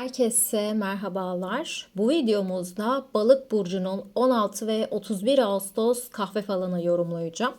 Herkese merhabalar. Bu videomuzda Balık burcunun 16 ve 31 Ağustos kahve falını yorumlayacağım.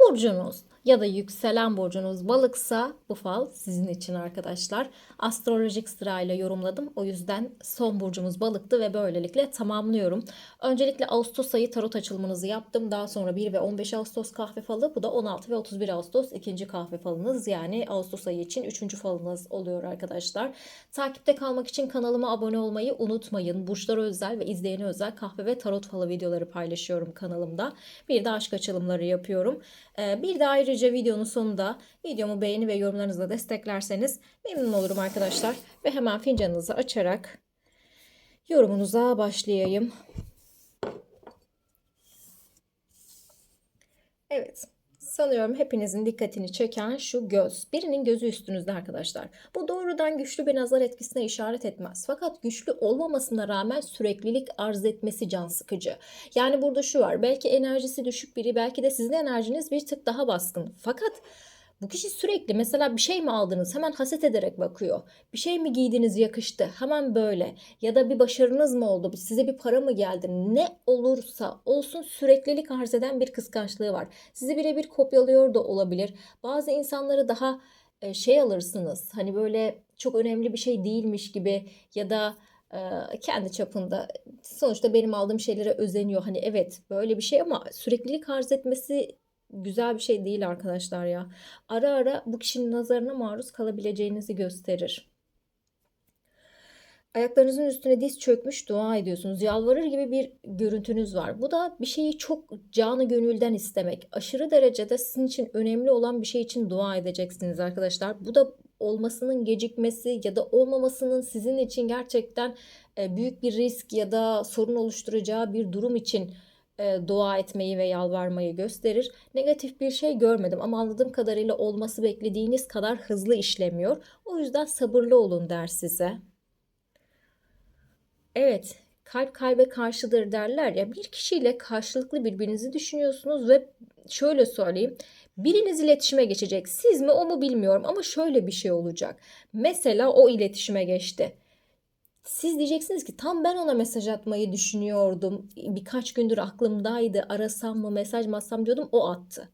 Burcunuz ya da yükselen burcunuz balıksa bu fal sizin için arkadaşlar. Astrolojik sırayla yorumladım. O yüzden son burcumuz balıktı ve böylelikle tamamlıyorum. Öncelikle Ağustos ayı tarot açılımınızı yaptım. Daha sonra 1 ve 15 Ağustos kahve falı. Bu da 16 ve 31 Ağustos ikinci kahve falınız. Yani Ağustos ayı için üçüncü falınız oluyor arkadaşlar. Takipte kalmak için kanalıma abone olmayı unutmayın. Burçlara özel ve izleyene özel kahve ve tarot falı videoları paylaşıyorum kanalımda. Bir de aşk açılımları yapıyorum. Ee, Bir de ayrıca videonun sonunda videomu beğeni ve yorumlarınızla desteklerseniz memnun olurum arkadaşlar. Ve hemen fincanınızı açarak yorumunuza başlayayım. Evet. Sanıyorum hepinizin dikkatini çeken şu göz. Birinin gözü üstünüzde arkadaşlar. Bu doğrudan güçlü bir nazar etkisine işaret etmez. Fakat güçlü olmamasına rağmen süreklilik arz etmesi can sıkıcı. Yani burada şu var. Belki enerjisi düşük biri, belki de sizin enerjiniz bir tık daha baskın. Fakat bu kişi sürekli mesela bir şey mi aldınız hemen haset ederek bakıyor. Bir şey mi giydiniz yakıştı hemen böyle. Ya da bir başarınız mı oldu size bir para mı geldi ne olursa olsun süreklilik arz eden bir kıskançlığı var. Sizi birebir kopyalıyor da olabilir. Bazı insanları daha e, şey alırsınız hani böyle çok önemli bir şey değilmiş gibi ya da e, kendi çapında sonuçta benim aldığım şeylere özeniyor. Hani evet böyle bir şey ama süreklilik arz etmesi güzel bir şey değil arkadaşlar ya. Ara ara bu kişinin nazarına maruz kalabileceğinizi gösterir. Ayaklarınızın üstüne diz çökmüş dua ediyorsunuz. Yalvarır gibi bir görüntünüz var. Bu da bir şeyi çok canı gönülden istemek. Aşırı derecede sizin için önemli olan bir şey için dua edeceksiniz arkadaşlar. Bu da olmasının gecikmesi ya da olmamasının sizin için gerçekten e, büyük bir risk ya da sorun oluşturacağı bir durum için e, dua etmeyi ve yalvarmayı gösterir. Negatif bir şey görmedim ama anladığım kadarıyla olması beklediğiniz kadar hızlı işlemiyor. O yüzden sabırlı olun der size. Evet, kalp kalbe karşıdır derler ya. Bir kişiyle karşılıklı birbirinizi düşünüyorsunuz ve şöyle söyleyeyim. Biriniz iletişime geçecek. Siz mi o mu bilmiyorum ama şöyle bir şey olacak. Mesela o iletişime geçti. Siz diyeceksiniz ki tam ben ona mesaj atmayı düşünüyordum. Birkaç gündür aklımdaydı. Arasam mı mesaj mı atsam diyordum o attı.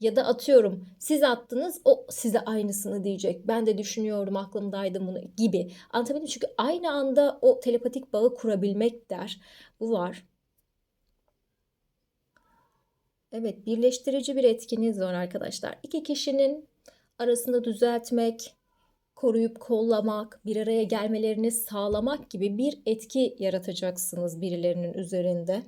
Ya da atıyorum siz attınız o size aynısını diyecek. Ben de düşünüyorum aklımdaydı bunu gibi. Anlatabildim çünkü aynı anda o telepatik bağı kurabilmek der. Bu var. Evet birleştirici bir etkiniz var arkadaşlar. İki kişinin arasında düzeltmek, koruyup kollamak, bir araya gelmelerini sağlamak gibi bir etki yaratacaksınız birilerinin üzerinde.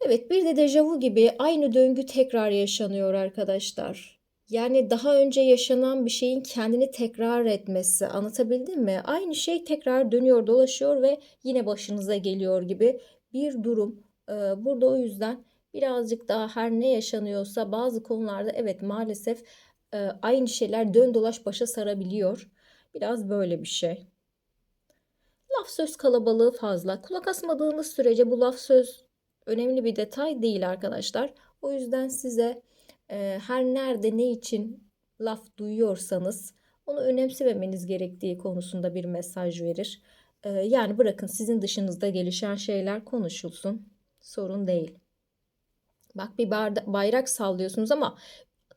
Evet bir de dejavu gibi aynı döngü tekrar yaşanıyor arkadaşlar. Yani daha önce yaşanan bir şeyin kendini tekrar etmesi anlatabildim mi? Aynı şey tekrar dönüyor dolaşıyor ve yine başınıza geliyor gibi bir durum. Ee, burada o yüzden birazcık daha her ne yaşanıyorsa bazı konularda evet maalesef aynı şeyler dön dolaş başa sarabiliyor. Biraz böyle bir şey. Laf söz kalabalığı fazla. Kulak asmadığınız sürece bu laf söz önemli bir detay değil arkadaşlar. O yüzden size e, her nerede ne için laf duyuyorsanız onu önemsememeniz gerektiği konusunda bir mesaj verir. E, yani bırakın sizin dışınızda gelişen şeyler konuşulsun. Sorun değil. Bak bir bayrak sallıyorsunuz ama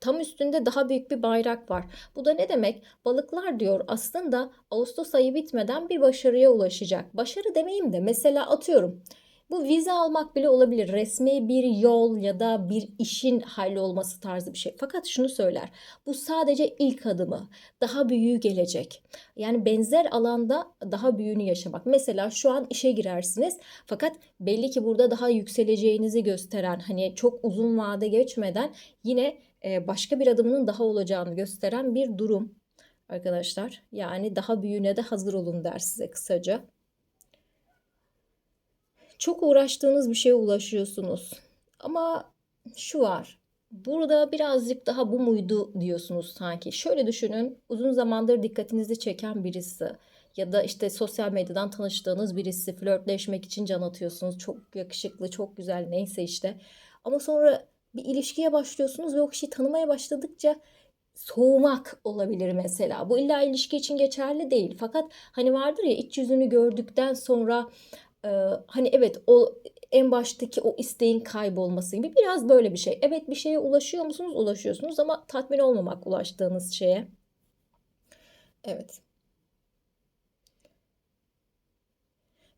tam üstünde daha büyük bir bayrak var. Bu da ne demek? Balıklar diyor aslında Ağustos ayı bitmeden bir başarıya ulaşacak. Başarı demeyeyim de mesela atıyorum bu vize almak bile olabilir. Resmi bir yol ya da bir işin hallolması tarzı bir şey. Fakat şunu söyler. Bu sadece ilk adımı. Daha büyüğü gelecek. Yani benzer alanda daha büyüğünü yaşamak. Mesela şu an işe girersiniz. Fakat belli ki burada daha yükseleceğinizi gösteren hani çok uzun vade geçmeden yine başka bir adımının daha olacağını gösteren bir durum arkadaşlar. Yani daha büyüğüne de hazır olun der size kısaca. Çok uğraştığınız bir şeye ulaşıyorsunuz. Ama şu var. Burada birazcık daha bu muydu diyorsunuz sanki. Şöyle düşünün. Uzun zamandır dikkatinizi çeken birisi ya da işte sosyal medyadan tanıştığınız birisi flörtleşmek için can atıyorsunuz. Çok yakışıklı, çok güzel neyse işte. Ama sonra bir ilişkiye başlıyorsunuz ve o kişiyi tanımaya başladıkça soğumak olabilir mesela. Bu illa ilişki için geçerli değil. Fakat hani vardır ya iç yüzünü gördükten sonra e, hani evet o en baştaki o isteğin kaybolması gibi biraz böyle bir şey. Evet bir şeye ulaşıyor musunuz? Ulaşıyorsunuz ama tatmin olmamak ulaştığınız şeye. Evet.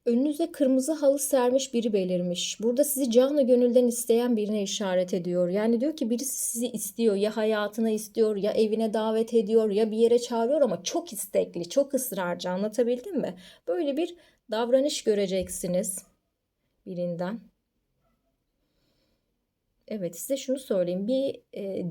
Önünüze kırmızı halı sermiş biri belirmiş. Burada sizi canı gönülden isteyen birine işaret ediyor. Yani diyor ki birisi sizi istiyor. Ya hayatına istiyor, ya evine davet ediyor, ya bir yere çağırıyor ama çok istekli, çok ısrarcı. Anlatabildim mi? Böyle bir davranış göreceksiniz birinden. Evet size şunu söyleyeyim. Bir e,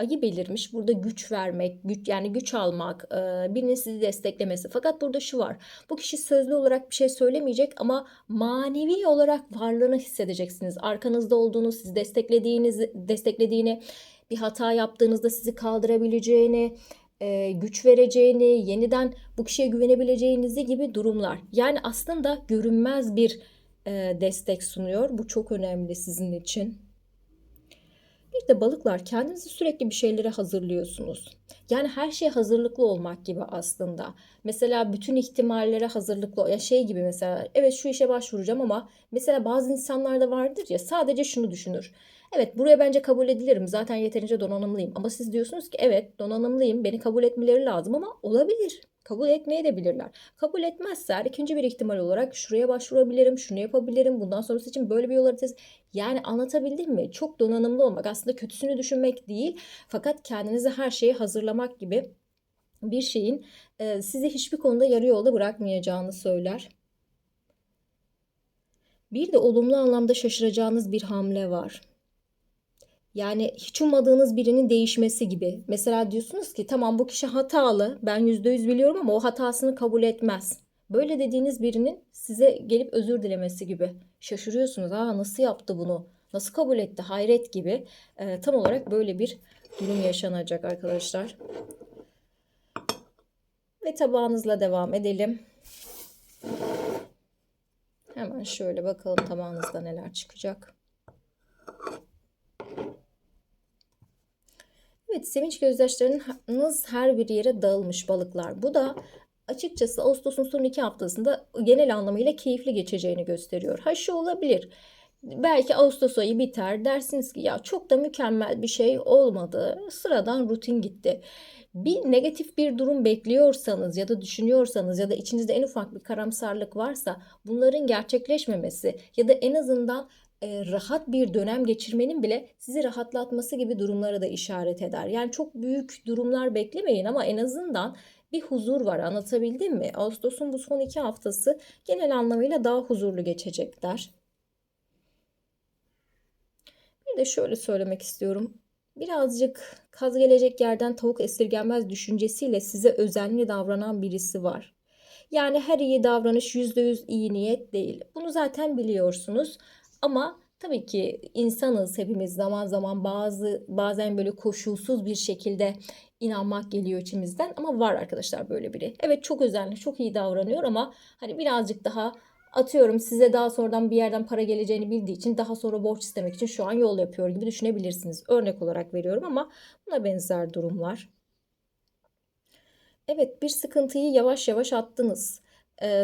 ayı belirmiş. Burada güç vermek, güç yani güç almak, e, birinin sizi desteklemesi. Fakat burada şu var. Bu kişi sözlü olarak bir şey söylemeyecek ama manevi olarak varlığını hissedeceksiniz. Arkanızda olduğunu, sizi desteklediğinizi, desteklediğini, bir hata yaptığınızda sizi kaldırabileceğini, e, güç vereceğini, yeniden bu kişiye güvenebileceğinizi gibi durumlar. Yani aslında görünmez bir e, destek sunuyor. Bu çok önemli sizin için. Bir de balıklar kendinizi sürekli bir şeylere hazırlıyorsunuz. Yani her şeye hazırlıklı olmak gibi aslında. Mesela bütün ihtimallere hazırlıklı ya şey gibi mesela evet şu işe başvuracağım ama mesela bazı insanlar da vardır ya sadece şunu düşünür. Evet buraya bence kabul edilirim zaten yeterince donanımlıyım ama siz diyorsunuz ki evet donanımlıyım beni kabul etmeleri lazım ama olabilir. Kabul etmeye de bilirler. Kabul etmezse ikinci bir ihtimal olarak şuraya başvurabilirim, şunu yapabilirim, bundan sonrası için böyle bir yol haritası. Yani anlatabildim mi? Çok donanımlı olmak aslında kötüsünü düşünmek değil fakat kendinizi her şeye hazırlamak gibi bir şeyin e, sizi hiçbir konuda yarı yolda bırakmayacağını söyler. Bir de olumlu anlamda şaşıracağınız bir hamle var. Yani hiç ummadığınız birinin değişmesi gibi. Mesela diyorsunuz ki tamam bu kişi hatalı. Ben %100 biliyorum ama o hatasını kabul etmez. Böyle dediğiniz birinin size gelip özür dilemesi gibi. Şaşırıyorsunuz. Aa nasıl yaptı bunu? Nasıl kabul etti? Hayret gibi. Ee, tam olarak böyle bir durum yaşanacak arkadaşlar. Ve tabağınızla devam edelim. Hemen şöyle bakalım tabağınızda neler çıkacak. Evet, sevinç gözyaşlarınız her bir yere dağılmış balıklar. Bu da açıkçası Ağustos'un son iki haftasında genel anlamıyla keyifli geçeceğini gösteriyor. Ha şu olabilir. Belki Ağustos ayı biter dersiniz ki ya çok da mükemmel bir şey olmadı. Sıradan rutin gitti. Bir negatif bir durum bekliyorsanız ya da düşünüyorsanız ya da içinizde en ufak bir karamsarlık varsa bunların gerçekleşmemesi ya da en azından e, rahat bir dönem geçirmenin bile sizi rahatlatması gibi durumlara da işaret eder. Yani çok büyük durumlar beklemeyin ama en azından bir huzur var anlatabildim mi? Ağustos'un bu son iki haftası genel anlamıyla daha huzurlu geçecekler. Bir de şöyle söylemek istiyorum. Birazcık kaz gelecek yerden tavuk esirgenmez düşüncesiyle size özenli davranan birisi var. Yani her iyi davranış %100 iyi niyet değil. Bunu zaten biliyorsunuz. Ama tabii ki insanız hepimiz zaman zaman bazı bazen böyle koşulsuz bir şekilde inanmak geliyor içimizden ama var arkadaşlar böyle biri. Evet çok özenli, çok iyi davranıyor ama hani birazcık daha atıyorum size daha sonradan bir yerden para geleceğini bildiği için daha sonra borç istemek için şu an yol yapıyor gibi düşünebilirsiniz. Örnek olarak veriyorum ama buna benzer durumlar. Evet bir sıkıntıyı yavaş yavaş attınız.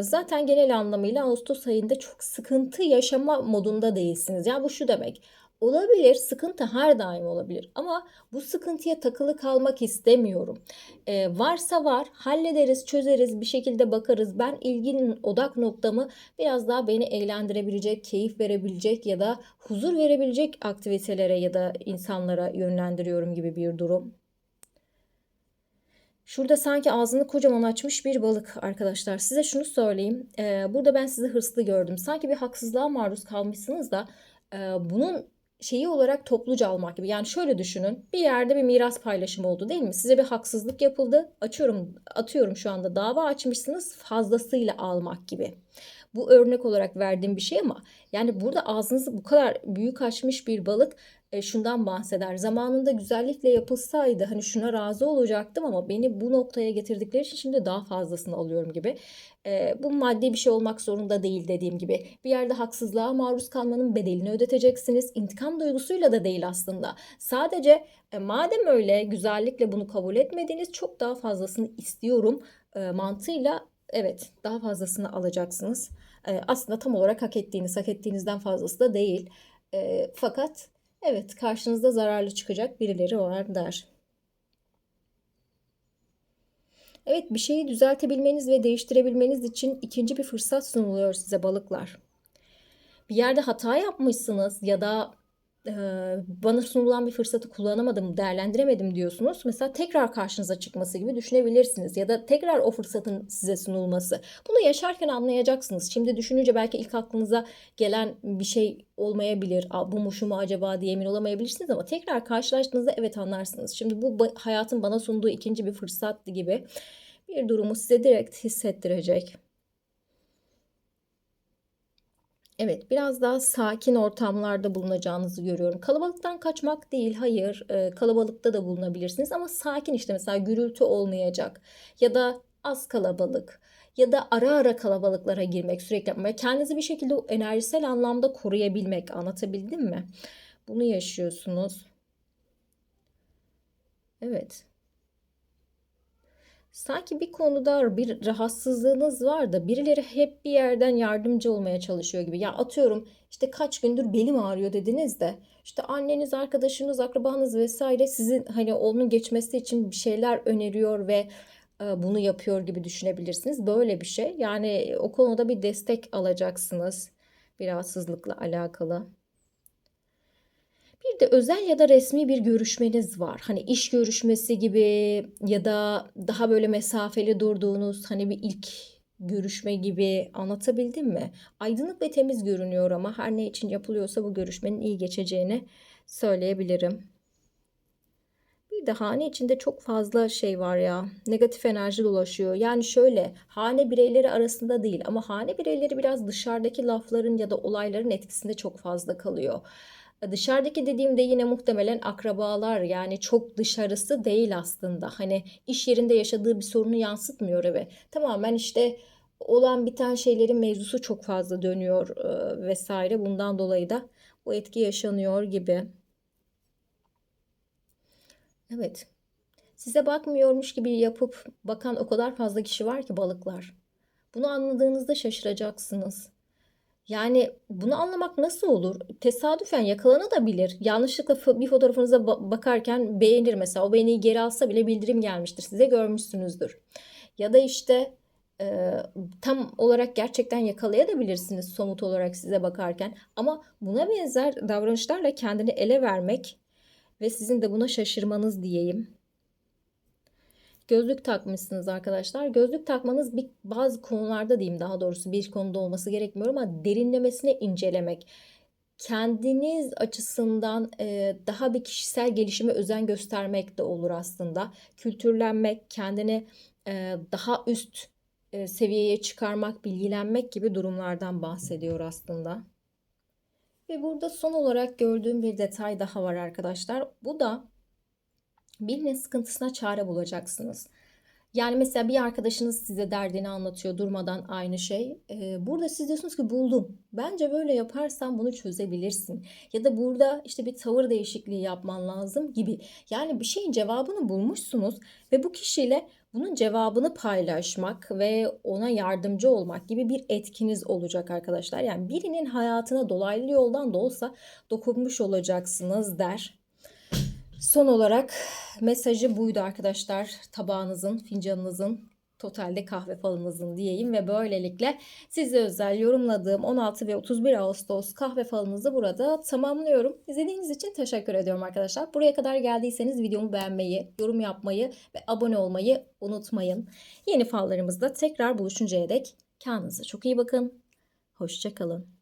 Zaten genel anlamıyla Ağustos ayında çok sıkıntı yaşama modunda değilsiniz. Yani bu şu demek. Olabilir, sıkıntı her daim olabilir ama bu sıkıntıya takılı kalmak istemiyorum. Ee, varsa var, hallederiz, çözeriz, bir şekilde bakarız. Ben ilginin odak noktamı biraz daha beni eğlendirebilecek, keyif verebilecek ya da huzur verebilecek aktivitelere ya da insanlara yönlendiriyorum gibi bir durum. Şurada sanki ağzını kocaman açmış bir balık arkadaşlar. Size şunu söyleyeyim. Ee, burada ben sizi hırslı gördüm. Sanki bir haksızlığa maruz kalmışsınız da e, bunun şeyi olarak topluca almak gibi. Yani şöyle düşünün. Bir yerde bir miras paylaşımı oldu değil mi? Size bir haksızlık yapıldı. Açıyorum, atıyorum şu anda dava açmışsınız fazlasıyla almak gibi. Bu örnek olarak verdiğim bir şey ama Yani burada ağzınızı bu kadar büyük açmış bir balık e, şundan bahseder. Zamanında güzellikle yapılsaydı hani şuna razı olacaktım ama beni bu noktaya getirdikleri için şimdi daha fazlasını alıyorum gibi. E, bu maddi bir şey olmak zorunda değil dediğim gibi. Bir yerde haksızlığa maruz kalmanın bedelini ödeteceksiniz. İntikam duygusuyla da değil aslında. Sadece e, madem öyle güzellikle bunu kabul etmediniz çok daha fazlasını istiyorum e, mantığıyla evet daha fazlasını alacaksınız. E, aslında tam olarak hak ettiğiniz, hak ettiğinizden fazlası da değil. E, fakat evet karşınızda zararlı çıkacak birileri var der. Evet bir şeyi düzeltebilmeniz ve değiştirebilmeniz için ikinci bir fırsat sunuluyor size balıklar. Bir yerde hata yapmışsınız ya da bana sunulan bir fırsatı kullanamadım, değerlendiremedim diyorsunuz. Mesela tekrar karşınıza çıkması gibi düşünebilirsiniz ya da tekrar o fırsatın size sunulması. Bunu yaşarken anlayacaksınız. Şimdi düşününce belki ilk aklınıza gelen bir şey olmayabilir. Bu mu şu mu acaba diye emin olamayabilirsiniz ama tekrar karşılaştığınızda evet anlarsınız. Şimdi bu hayatın bana sunduğu ikinci bir fırsat gibi bir durumu size direkt hissettirecek. Evet, biraz daha sakin ortamlarda bulunacağınızı görüyorum. Kalabalıktan kaçmak değil, hayır. E, kalabalıkta da bulunabilirsiniz ama sakin işte mesela gürültü olmayacak ya da az kalabalık ya da ara ara kalabalıklara girmek sürekli yapmaya kendinizi bir şekilde enerjisel anlamda koruyabilmek anlatabildim mi? Bunu yaşıyorsunuz. Evet. Sanki bir konuda bir rahatsızlığınız var da birileri hep bir yerden yardımcı olmaya çalışıyor gibi. Ya atıyorum işte kaç gündür belim ağrıyor dediniz de işte anneniz, arkadaşınız, akrabanız vesaire sizin hani onun geçmesi için bir şeyler öneriyor ve e, bunu yapıyor gibi düşünebilirsiniz. Böyle bir şey. Yani o konuda bir destek alacaksınız. Bir rahatsızlıkla alakalı. Bir de özel ya da resmi bir görüşmeniz var. Hani iş görüşmesi gibi ya da daha böyle mesafeli durduğunuz hani bir ilk görüşme gibi anlatabildim mi? Aydınlık ve temiz görünüyor ama her ne için yapılıyorsa bu görüşmenin iyi geçeceğini söyleyebilirim. Bir de hane içinde çok fazla şey var ya. Negatif enerji dolaşıyor. Yani şöyle hane bireyleri arasında değil ama hane bireyleri biraz dışarıdaki lafların ya da olayların etkisinde çok fazla kalıyor. Dışarıdaki dediğimde yine muhtemelen akrabalar yani çok dışarısı değil aslında. Hani iş yerinde yaşadığı bir sorunu yansıtmıyor eve. Tamamen işte olan biten şeylerin mevzusu çok fazla dönüyor e, vesaire. Bundan dolayı da bu etki yaşanıyor gibi. Evet. Size bakmıyormuş gibi yapıp bakan o kadar fazla kişi var ki balıklar. Bunu anladığınızda şaşıracaksınız. Yani bunu anlamak nasıl olur? Tesadüfen yakalanabilir. Yanlışlıkla bir fotoğrafınıza bakarken beğenir mesela. O beğeniyi geri alsa bile bildirim gelmiştir. Size görmüşsünüzdür. Ya da işte e, tam olarak gerçekten yakalayabilirsiniz somut olarak size bakarken. Ama buna benzer davranışlarla kendini ele vermek ve sizin de buna şaşırmanız diyeyim. Gözlük takmışsınız arkadaşlar. Gözlük takmanız bir, bazı konularda diyeyim daha doğrusu bir konuda olması gerekmiyor ama derinlemesine incelemek. Kendiniz açısından e, daha bir kişisel gelişime özen göstermek de olur aslında. Kültürlenmek, kendini e, daha üst e, seviyeye çıkarmak, bilgilenmek gibi durumlardan bahsediyor aslında. Ve burada son olarak gördüğüm bir detay daha var arkadaşlar. Bu da birinin sıkıntısına çare bulacaksınız. Yani mesela bir arkadaşınız size derdini anlatıyor durmadan aynı şey. Ee, burada siz diyorsunuz ki buldum. Bence böyle yaparsan bunu çözebilirsin. Ya da burada işte bir tavır değişikliği yapman lazım gibi. Yani bir şeyin cevabını bulmuşsunuz ve bu kişiyle bunun cevabını paylaşmak ve ona yardımcı olmak gibi bir etkiniz olacak arkadaşlar. Yani birinin hayatına dolaylı yoldan da olsa dokunmuş olacaksınız der. Son olarak mesajı buydu arkadaşlar. Tabağınızın, fincanınızın, totalde kahve falınızın diyeyim ve böylelikle size özel yorumladığım 16 ve 31 Ağustos kahve falınızı burada tamamlıyorum. İzlediğiniz için teşekkür ediyorum arkadaşlar. Buraya kadar geldiyseniz videomu beğenmeyi, yorum yapmayı ve abone olmayı unutmayın. Yeni fallarımızda tekrar buluşuncaya dek kendinize çok iyi bakın. Hoşçakalın.